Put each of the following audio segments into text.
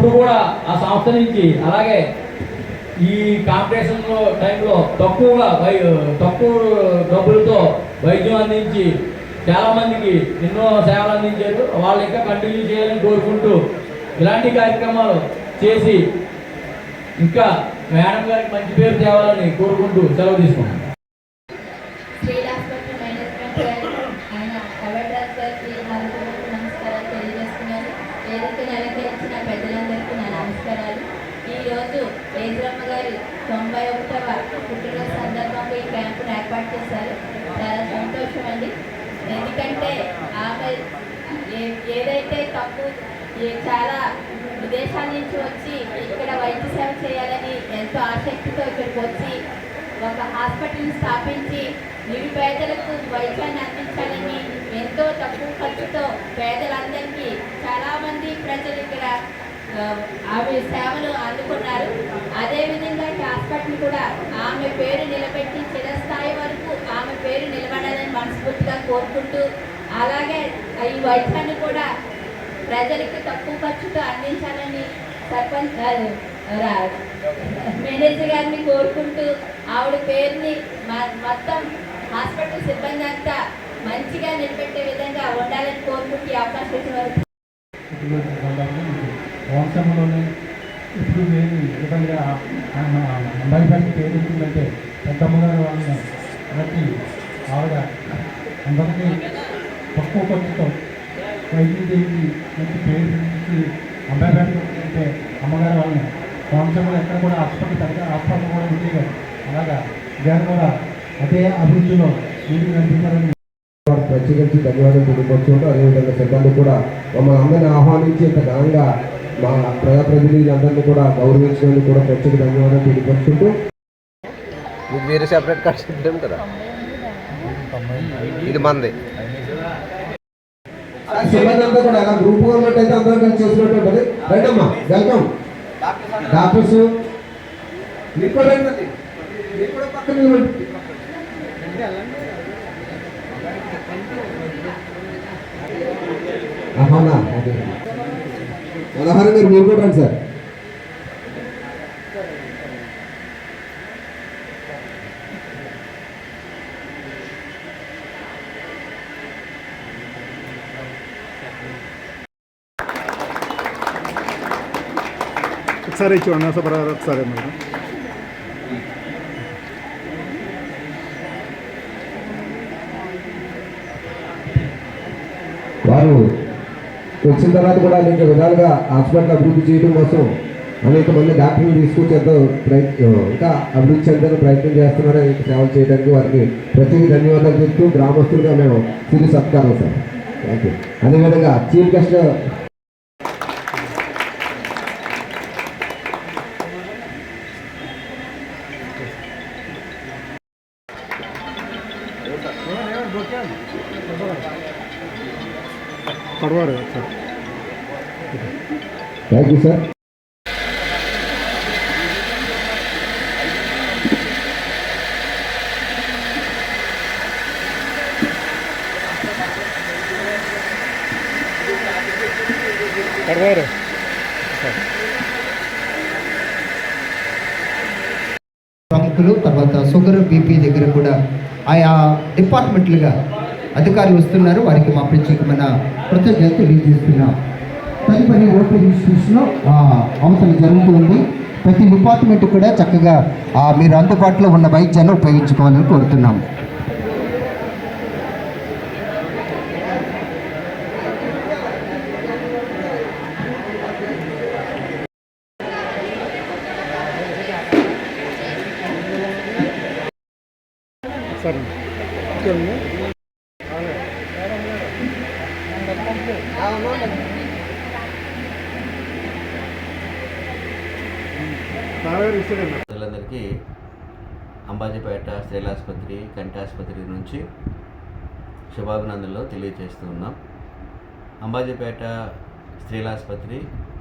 ఎప్పుడు కూడా ఆ సంస్థ నుంచి అలాగే ఈ కాంపిటీషన్ టైంలో తక్కువగా వై తక్కువ డబ్బులతో వైద్యం అందించి చాలామందికి ఎన్నో సేవలు అందించారు. వాళ్ళు ఇంకా కంటిన్యూ చేయాలని కోరుకుంటూ ఇలాంటి కార్యక్రమాలు చేసి ఇంకా మేడం గారికి మంచి పేరు తేవాలని కోరుకుంటూ సెలవు తీసుకున్నాను తొంభై ఒకటవ పుట్టినరోజు సందర్భంగా ఈ క్యాంపును ఏర్పాటు చేశారు. చాలా సంతోషం అండి ఎందుకంటే ఆమె ఏ- ఏదైతే తప్పు చాలా విదేశాల నుంచి వచ్చి ఇక్కడ వైద్య సేవ చేయాలని ఎంతో ఆసక్తితో ఇక్కడికి వచ్చి ఒక హాస్పిటల్ స్థాపించి నిరుపేదలకు వైద్యాన్ని అందించాలని ఎంతో తక్కువ ఖర్చుతో పేదలందరికీ చాలా మంది ప్రజలు ఇక్కడ ఆ, ఆమె సేవలు అందుకున్నారు. అదేవిధంగా ఈ హాస్పిటల్ కూడా ఆమె పేరు నిలబెట్టి చిరస్థాయి వరకు ఆమె పేరు నిలబడాలని మనస్ఫూర్తిగా కోరుకుంటూ అలాగే ఈ వైద్యాన్ని కూడా ప్రజలకు తక్కువ ఖర్చుతో అందించాలని సర్పంచ్ మేనేజర్ గారిని కోరుకుంటూ ఆవిడ పేరుని మొత్తం హాస్పిటల్ సిబ్బంది అంతా మంచిగా నిలబెట్టే విధంగా ఉండాలని కోరుకుంటూ అవకాశం ఇచ్చిన వంశంలోనే ఇప్పుడు నేను ఎందుకంటే అమ్మాయి గారికి పేరు ఉంటుందంటే పెద్దమ్మగారు వాళ్ళని బట్టి ఆవిడ అందరికీ తక్కువ ఖర్చుతో వైద్యం చేసి మంచి పేరు ఇచ్చి అమ్మాయి గారికి అంటే అమ్మగారు వాళ్ళని వంశంలో ఎక్కడ కూడా హాస్పిటల్ పెద్ద హాస్పిటల్ కూడా ఉండేది అలాగా గారు కూడా అదే అభివృద్ధిలో మీరు నడిపిస్తారని ప్రత్యేకించి ధన్యవాదాలు తెలియపరచుకుంటూ అదేవిధంగా సిబ్బంది కూడా మమ్మల్ని అందరినీ ఆహ్వానించి ఇంత ఘనంగా మా ప్రజాప్రతినిధులందరినీ కూడా గౌరవించినందుకు కూడా ప్రత్యేక ధన్యవాదాలు తెలియపరుచుకుంటూ. మీకు వేరే సెపరేట్ కార్డ్ సిస్టమ్ కదా? ఇది మంది. సిబ్బంది కూడా ఎలా గ్రూప్గా ఉన్నట్టయితే అందరూ కలిసి చేసినట్టు ఉంటుంది. రండమ్మా వెల్కమ్. డాక్టర్స్ మీరు కూడా రండి. మీరు కూడా పక్కన నిలబడి. అవునా అదే. మనోహరం గారు మీరు కూడా రండి సార్ ఒకసారి చూడండి సభ ఒకసారి మేడం వారు వచ్చిన తర్వాత కూడా అనేక విధాలుగా హాస్పిటల్ అభివృద్ధి చేయడం కోసం అనేక మంది డాక్టర్లు తీసుకొచ్చి ఎంతో ప్రయత్నం ఇంకా అభివృద్ధి చెందడానికి ప్రయత్నం చేస్తున్నారు అనేక సేవలు చేయడానికి వారికి ప్రత్యేక ధన్యవాదాలు చెప్తూ గ్రామస్తులుగా మేము తిరిగి సత్కారం సార్ థ్యాంక్ యూ అదేవిధంగా చీఫ్ గెస్ట్ పడవారు సార్ థ్యాంక్ యూ సార్ పడవారు ప్రముఖులు తర్వాత షుగర్ బీపీ దగ్గర కూడా ఆయా డిపార్ట్మెంట్లుగా అధికారులు వస్తున్నారు. వారికి మా ప్రత్యేకమైన కృతజ్ఞత తెలియజేస్తున్నాం. తదుపరి ఓపీ రిజిస్ట్రేషన్లో అవసరం జరుగుతుంది ప్రతి డిపార్ట్మెంట్ కూడా చక్కగా మీరు అందుబాటులో ఉన్న వైద్యాన్ని ఉపయోగించుకోవాలని కోరుతున్నాం. సార్. ప్రజలందరికీ అంబాజీపేట శ్రీలాసుపత్రి కంటి ఆసుపత్రి నుంచి శుభాభినందనలు తెలియజేస్తూ ఉన్నాం. అంబాజీపేట స్త్రీల ఆసుపత్రి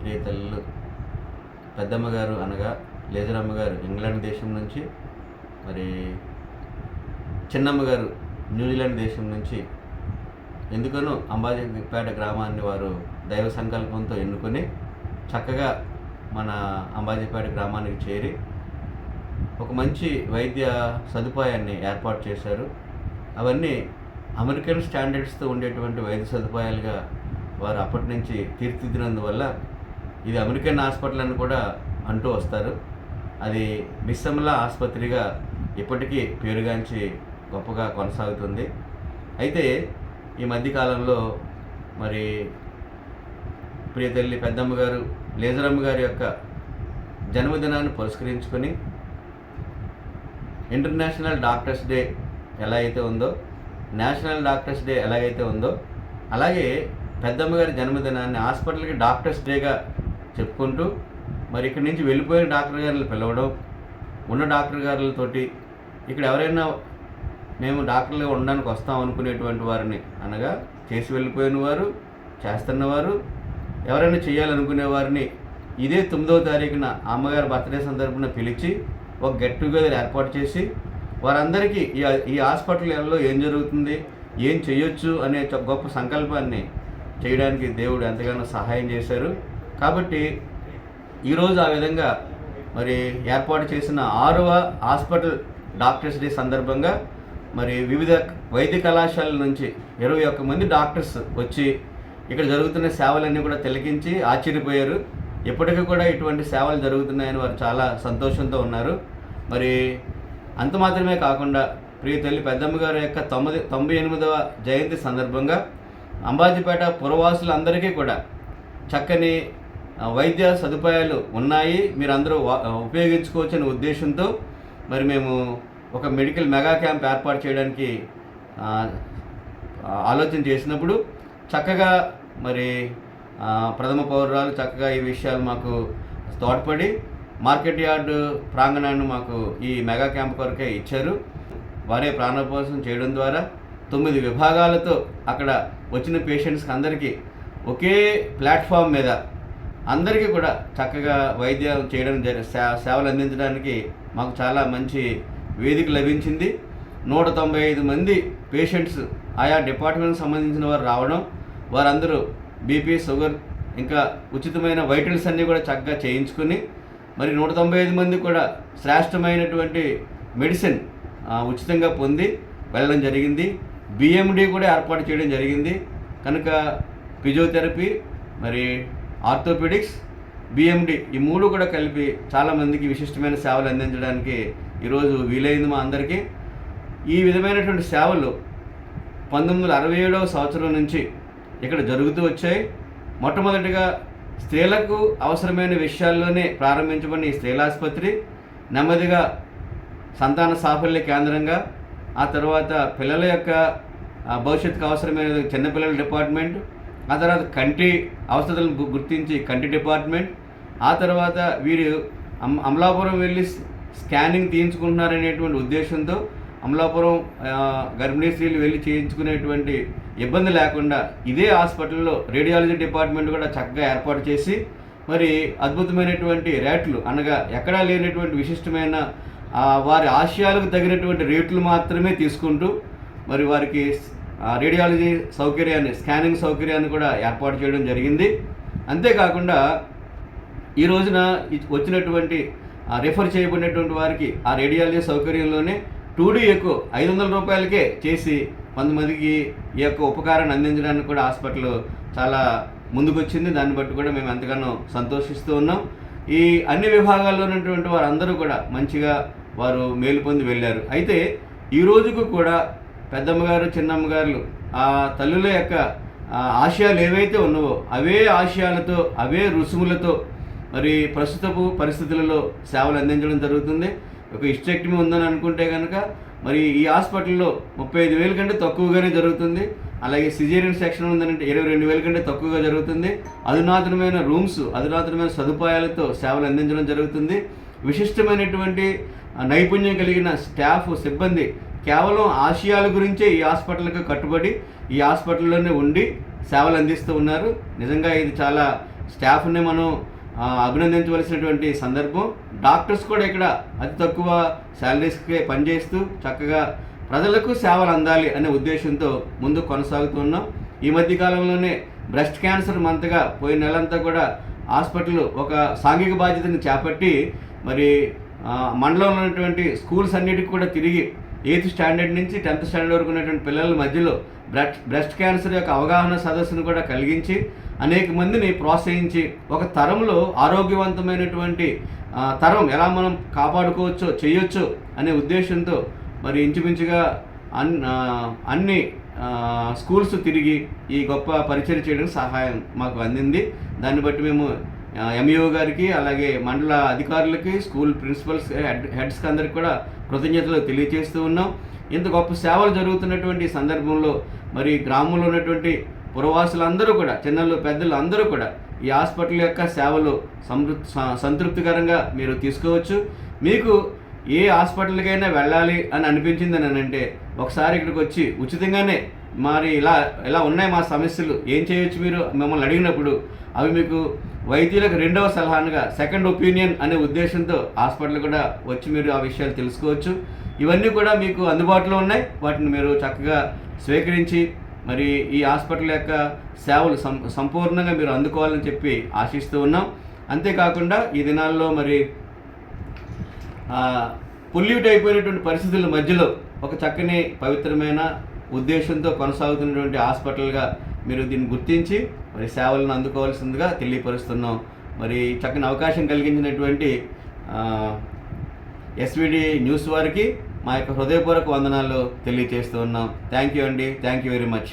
ప్రియతల్లు పెద్దమ్మ గారు అనగా లేజరమ్మ గారు ఇంగ్లాండ్ దేశం నుంచి మరి చిన్నమ్మ గారు న్యూజిలాండ్ దేశం నుంచి ఎందుకనో అంబాజీపేట గ్రామాన్ని వారు దైవ సంకల్పంతో ఎన్నుకొని చక్కగా మన అంబాజీపేట గ్రామానికి చేరి ఒక మంచి వైద్య సదుపాయాన్ని ఏర్పాటు చేశారు. అవన్నీ అమెరికన్ స్టాండర్డ్స్తో ఉండేటువంటి వైద్య సదుపాయాలుగా వారు అప్పటి నుంచి తీర్చిదిద్దినందువల్ల ఇది అమెరికన్ హాస్పిటల్ అని కూడా అంటూ వస్తారు. అది మిస్సమ్లా ఆసుపత్రిగా ఇప్పటికీ పేరుగాంచి గొప్పగా కొనసాగుతుంది. అయితే ఈ మధ్యకాలంలో మరి ప్రియతల్లి పెద్దమ్మ గారు లేజరమ్మ గారి యొక్క జన్మదినాన్ని పురస్కరించుకొని ఇంటర్నేషనల్ డాక్టర్స్ డే ఎలా అయితే ఉందో నేషనల్ డాక్టర్స్ డే ఎలాగైతే ఉందో అలాగే పెద్దమ్మ గారి జన్మదినాన్ని హాస్పిటల్కి డాక్టర్స్ డేగా చెప్పుకుంటూ మరి ఇక్కడి నుంచి వెళ్ళిపోయిన డాక్టర్ గారిని పిలవడం ఉన్న డాక్టర్ గారులతోటి ఇక్కడ ఎవరైనా మేము డాక్టర్లు ఉండడానికి వస్తాం అనుకునేటువంటి వారిని. అనగా చేసి వెళ్ళిపోయిన వారు చేస్తున్నవారు ఎవరైనా చేయాలనుకునే వారిని ఇదే తొమ్మిదవ తారీఖున అమ్మగారి బర్త్డే సందర్భంగా పిలిచి ఒక గెట్ టుగెదర్ ఏర్పాటు చేసి వారందరికీ ఈ ఈ హాస్పిటల్లో ఏం జరుగుతుంది ఏం చేయొచ్చు అనే గొప్ప సంకల్పాన్ని చేయడానికి దేవుడు ఎంతగానో సహాయం చేశారు. కాబట్టి ఈరోజు ఆ విధంగా మరి ఏర్పాటు చేసిన ఆరవ హాస్పిటల్ డాక్టర్స్ డే సందర్భంగా మరి వివిధ వైద్య కళాశాలల నుంచి ఇరవై ఒక్క మంది డాక్టర్స్ వచ్చి ఇక్కడ జరుగుతున్న సేవలన్నీ కూడా తిలకించి ఆశ్చర్యపోయారు. ఇప్పటికీ కూడా ఇటువంటి సేవలు జరుగుతున్నాయని వారు చాలా సంతోషంతో ఉన్నారు. మరి అంత మాత్రమే కాకుండా ప్రియ తల్లి పెద్దమ్మ గారి యొక్క తొమ్మిది తొంభై ఎనిమిదవ జయంతి సందర్భంగా అంబాజీపేట పురవాసులందరికీ కూడా చక్కని వైద్య సదుపాయాలు ఉన్నాయి. మీరందరూ వా- ఉద్దేశంతో మరి మేము ఒక మెడికల్ మెగా క్యాంప్ ఏర్పాటు చేయడానికి ఆలోచన చేసినప్పుడు చక్కగా మరి ప్రథమ పౌరురాలు చక్కగా ఈ విషయాలు మాకు తోడ్పడి మార్కెట్ యార్డు ప్రాంగణాన్ని మాకు ఈ మెగా క్యాంప్ కొరకే ఇచ్చారు. వారే ప్రాణోపవాసం చేయడం ద్వారా తొమ్మిది విభాగాలతో అక్కడ వచ్చిన పేషెంట్స్కి అందరికీ ఒకే ప్లాట్ఫామ్ మీద అందరికీ కూడా చక్కగా వైద్యం చేయడం జరి సే- సేవలు అందించడానికి మాకు చాలా మంచి వేదిక లభించింది. నూట తొంభై ఐదు మంది పేషెంట్స్ ఆయా డిపార్ట్మెంట్కి సంబంధించిన వారు రావడం వారందరూ బీపీ షుగర్ ఇంకా ఉచితమైన వైటల్స్ అన్నీ కూడా చక్కగా చేయించుకుని మరి నూట తొంభై ఐదు మంది కూడా శ్రేష్టమైనటువంటి మెడిసిన్ ఉచితంగా పొంది వెళ్ళడం జరిగింది. బిఎండి కూడా ఏర్పాటు చేయడం జరిగింది. కనుక ఫిజియోథెరపీ మరి ఆర్థోపెడిక్స్ బిఎండి ఈ మూడు కూడా కలిపి చాలామందికి విశిష్టమైన సేవలు అందించడానికి ఈరోజు వీలైంది మా అందరికీ. ఈ విధమైనటువంటి సేవలు పంతొమ్మిది వందల అరవై ఏడవ సంవత్సరం నుంచి ఇక్కడ జరుగుతూ వచ్చాయి. మొట్టమొదటిగా స్త్రీలకు అవసరమైన విషయాల్లోనే ప్రారంభించబడిన ఈ స్త్రీలాసుపత్రి నెమ్మదిగా సంతాన సాఫల్య కేంద్రంగా ఆ తర్వాత పిల్లల యొక్క భవిష్యత్తుకు అవసరమైన చిన్నపిల్లల డిపార్ట్మెంట్ ఆ తర్వాత కంటి అవసరాలను గుర్తించి కంటి డిపార్ట్మెంట్ ఆ తర్వాత వీరు అమలాపురం వెళ్ళి స్కానింగ్ తీయించుకుంటున్నారనేటువంటి ఉద్దేశంతో అమలాపురం గర్భిణీ స్త్రీలు వెళ్ళి చేయించుకునేటువంటి ఇబ్బంది లేకుండా ఇదే హాస్పిటల్లో రేడియాలజీ డిపార్ట్మెంట్ కూడా చక్కగా ఏర్పాటు చేసి మరి అద్భుతమైనటువంటి రేట్లు అనగా ఎక్కడా లేనటువంటి విశిష్టమైన వారి ఆశయాలకు తగినటువంటి రేట్లు మాత్రమే తీసుకుంటూ మరి వారికి రేడియాలజీ సౌకర్యాన్ని స్కానింగ్ సౌకర్యాన్ని కూడా ఏర్పాటు చేయడం జరిగింది. అంతేకాకుండా ఈ రోజున వచ్చినటువంటి రిఫర్ చేయబడినటువంటి వారికి ఆ రేడియాలజీ సౌకర్యంలోనే టూ డీ ఎక్కువ ఐదు వందల రూపాయలకే చేసి కొంతమందికి ఈ యొక్క ఉపకారాన్ని అందించడానికి కూడా హాస్పిటల్ చాలా ముందుకొచ్చింది. దాన్ని బట్టి కూడా మేము ఎంతగానో సంతోషిస్తూ ఉన్నాం. ఈ అన్ని విభాగాల్లో ఉన్నటువంటి వారందరూ కూడా మంచిగా వారు మేలు పొంది వెళ్ళారు. అయితే ఈ రోజుకు కూడా పెద్దమ్మగారు గారు ఆ తల్లుల యొక్క ఆశయాలు ఏవైతే ఉన్నావో అవే ఆశయాలతో అవే రుసుములతో మరి ప్రస్తుతపు పరిస్థితులలో సేవలు అందించడం జరుగుతుంది. ఒక ఇస్టెక్టమీ ఉందని అనుకుంటే కనుక మరి ఈ హాస్పిటల్లో ముప్పై ఐదు వేల కంటే తక్కువగానే జరుగుతుంది. అలాగే సిజేరియన్ సెక్షన్ ఉందంటే ఇరవై రెండు వేల కంటే తక్కువగా జరుగుతుంది. అధునాతనమైన రూమ్స్ అధునాతనమైన సదుపాయాలతో సేవలు అందించడం జరుగుతుంది. విశిష్టమైనటువంటి నైపుణ్యం కలిగిన స్టాఫ్ సిబ్బంది కేవలం ఆశయాల గురించే ఈ హాస్పిటల్కి కట్టుబడి ఈ హాస్పిటల్లోనే ఉండి సేవలు అందిస్తూ ఉన్నారు. నిజంగా ఇది చాలా స్టాఫ్ని మనం అభినందించవలసినటువంటి సందర్భం. డాక్టర్స్ కూడా ఇక్కడ అతి తక్కువ శాలరీస్కే పనిచేస్తూ చక్కగా ప్రజలకు సేవలు అందాలి అనే ఉద్దేశంతో ముందుకు కొనసాగుతూ ఉన్నాం. ఈ మధ్య కాలంలోనే బ్రెస్ట్ క్యాన్సర్ మంతగా పోయిన నెలంతా కూడా హాస్పిటల్ ఒక సాంఘిక బాధ్యతను చేపట్టి మరి మండలంలో ఉన్నటువంటి స్కూల్స్ అన్నిటికి కూడా తిరిగి ఎయిత్ స్టాండర్డ్ నుంచి టెన్త్ స్టాండర్డ్ వరకు ఉన్నటువంటి పిల్లల మధ్యలో బ్రెస్ట్ బ్రెస్ట్ క్యాన్సర్ యొక్క అవగాహన సదస్సును కూడా కలిగించి అనేక మందిని ప్రోత్సహించి ఒక తరంలో ఆరోగ్యవంతమైనటువంటి తరం ఎలా మనం కాపాడుకోవచ్చో చేయొచ్చు అనే ఉద్దేశంతో మరి ఇంచుమించుగా అన్ అన్ని స్కూల్స్ తిరిగి ఈ గొప్ప పరిచయం చేయడానికి సహాయం మాకు అందింది. దాన్ని బట్టి మేము ఎంఈఓ గారికి అలాగే మండల అధికారులకి స్కూల్ ప్రిన్సిపల్స్ హెడ్ హెడ్స్కి అందరికి కూడా కృతజ్ఞతలు తెలియజేస్తూ ఉన్నాం. ఇంత గొప్ప సేవలు జరుగుతున్నటువంటి సందర్భంలో మరి గ్రామంలో ఉన్నటువంటి పురవాసులందరూ కూడా చిన్నలు పెద్దలు అందరూ కూడా ఈ హాస్పిటల్ యొక్క సేవలు సమృ స- సంతృప్తికరంగా మీరు తీసుకోవచ్చు. మీకు ఏ హాస్పిటల్కైనా వెళ్ళాలి అని అనిపించింది అని అంటే ఒకసారి ఇక్కడికి వచ్చి ఉచితంగానే మరి ఇలా ఇలా ఉన్నాయి మా సమస్యలు ఏం చేయొచ్చు మీరు? మిమ్మల్ని అడిగినప్పుడు అవి మీకు వైద్యులకు రెండవ సలహానుగా సెకండ్ ఒపీనియన్ అనే ఉద్దేశంతో హాస్పిటల్ కూడా వచ్చి మీరు ఆ విషయాలు తెలుసుకోవచ్చు. ఇవన్నీ కూడా మీకు అందుబాటులో ఉన్నాయి. వాటిని మీరు చక్కగా స్వీకరించి మరి ఈ హాస్పిటల్ యొక్క సేవలు సం సంపూర్ణంగా మీరు అందుకోవాలని చెప్పి ఆశిస్తూ ఉన్నాం. అంతేకాకుండా ఈ దినాల్లో మరి పొల్యూట్ అయిపోయినటువంటి పరిస్థితుల మధ్యలో ఒక చక్కని పవిత్రమైన ఉద్దేశంతో కొనసాగుతున్నటువంటి హాస్పిటల్గా మీరు దీన్ని గుర్తించి మరి సేవలను అందుకోవాల్సిందిగా తెలియపరుస్తున్నాం. మరి చక్కని అవకాశం కలిగించినటువంటి ఎస్విడి న్యూస్ వారికి మా యొక్క హృదయపూర్వక వందనాలు తెలియజేస్తూ ఉన్నాం. థ్యాంక్ యూ అండి. Thank you very much